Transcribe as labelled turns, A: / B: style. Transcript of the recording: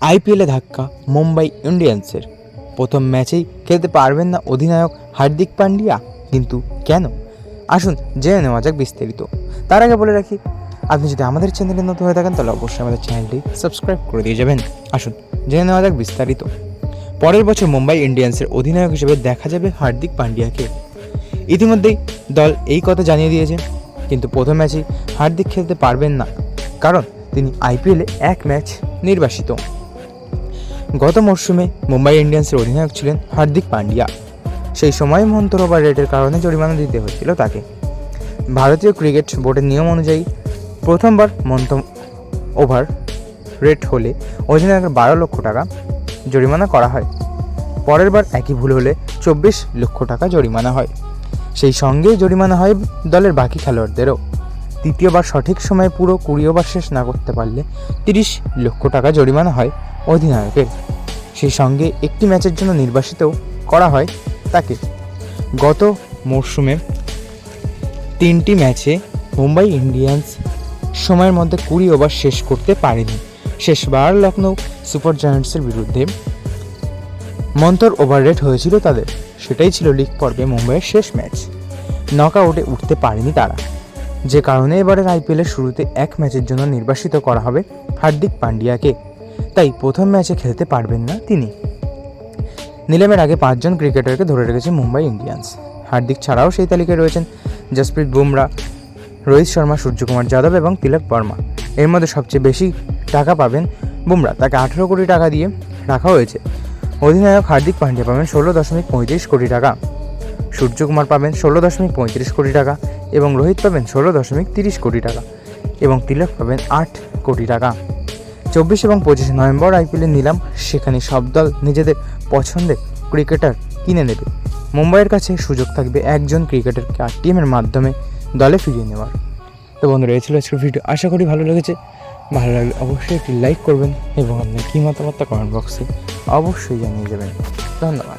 A: আইপিএলে ধাক্কা মুম্বাই ইন্ডিয়ান্সের। প্রথম ম্যাচেই খেলতে পারবেন না অধিনায়ক হার্দিক পান্ডিয়া। কিন্তু কেন? আসুন জেনে নেওয়া যাক বিস্তারিত। তার আগে বলে রাখি, আপনি যদি আমাদের চ্যানেলে নতুন হয়ে থাকেন, তাহলে অবশ্যই আমাদের চ্যানেলটি সাবস্ক্রাইব করে দিয়ে যাবেন। আসুন জেনে নেওয়া যাক বিস্তারিত। পরের বছর মুম্বাই ইন্ডিয়ান্সের অধিনায়ক হিসেবে দেখা যাবে হার্দিক পান্ডিয়াকে। ইতিমধ্যেই দল এই কথা জানিয়ে দিয়েছে, কিন্তু প্রথম ম্যাচেই হার্দিক খেলতে পারবেন না, কারণ তিনি আইপিএলে এক ম্যাচ নির্বাসিত। গত মরশুমে মুম্বাই ইন্ডিয়ান্সের অধিনায়ক ছিলেন হার্দিক পান্ডিয়া সেই সময় মন্তর ওভার রেটের কারণে জরিমানা দিতে হচ্ছিল তাকে। ভারতীয় ক্রিকেট বোর্ডের নিয়ম অনুযায়ী প্রথমবার মন্ত ওভার রেট হলে অধিনায়কের বারো লক্ষ টাকা জরিমানা করা হয়। পরের বার একই ভুল হলে চব্বিশ লক্ষ টাকা জরিমানা হয়। সেই সঙ্গে জরিমানা হয় দলের বাকি খেলোয়াড়দেরও। তৃতীয়বার সঠিক সময়ে পুরো কুড়ি ওভার শেষ না করতে পারলে তিরিশ লক্ষ টাকা জরিমানা হয় অধিনায়কের। সেই সঙ্গে একটি ম্যাচের জন্য নির্বাসিতও করা হয় তাকে। গত মরশুমে তিনটি ম্যাচে মুম্বাই ইন্ডিয়ান্স সময়ের মধ্যে কুড়ি ওভার শেষ করতে পারেনি। শেষবার লখনৌ সুপার জায়ান্টসের বিরুদ্ধে মন্তর ওভার রেট হয়েছিল তাদের। সেটাই ছিল লিগ পর্বে মুম্বাইয়ের শেষ ম্যাচ। নক আউটে উঠতে পারেনি তারা। যে কারণে এবারের আইপিএলের শুরুতে এক ম্যাচের জন্য নির্বাসিত করা হবে হার্দিক পান্ডিয়াকে। তাই প্রথম ম্যাচে খেলতে পারবেন না তিনি। নিলামের আগে পাঁচজন ক্রিকেটারকে ধরে রেখেছে মুম্বাই ইন্ডিয়ান্স। হার্দিক ছাড়াও সেই তালিকায় রয়েছেন জসপ্রীত বুমরা, রোহিত শর্মা, সূর্যকুমার যাদব এবং তিলক বর্মা। এর মধ্যে সবচেয়ে বেশি টাকা পাবেন বুমরা। তাকে আঠেরো কোটি টাকা দিয়ে রাখা হয়েছে। অধিনায়ক হার্দিক পান্ডিয়া পাবেন ষোলো দশমিক পঁয়ত্রিশ কোটি টাকা। সূর্যকুমার পাবেন ষোলো দশমিক পঁয়ত্রিশ কোটি টাকা এবং রোহিত পাবেন ষোলো দশমিক তিরিশ কোটি টাকা এবং তিলক পাবেন আট কোটি টাকা। চব্বিশ এবং পঁচিশে নভেম্বর আইপিএলের নিলাম, সেখানে সব দল নিজেদের পছন্দের ক্রিকেটার কিনে নেবে। মুম্বাইয়ের কাছে সুযোগ থাকবে একজন ক্রিকেটারকে আর টিমের মাধ্যমে দলে ফিরিয়ে নেওয়ার। তো বন্ধুরা, এই ছিল আজকের ভিডিও। আশা করি ভালো লেগেছে। ভালো লাগলে অবশ্যই একটি লাইক করবেন এবং আপনার কী মতামতটা কমেন্ট বক্সে অবশ্যই জানিয়ে যাবেন ধন্যবাদ।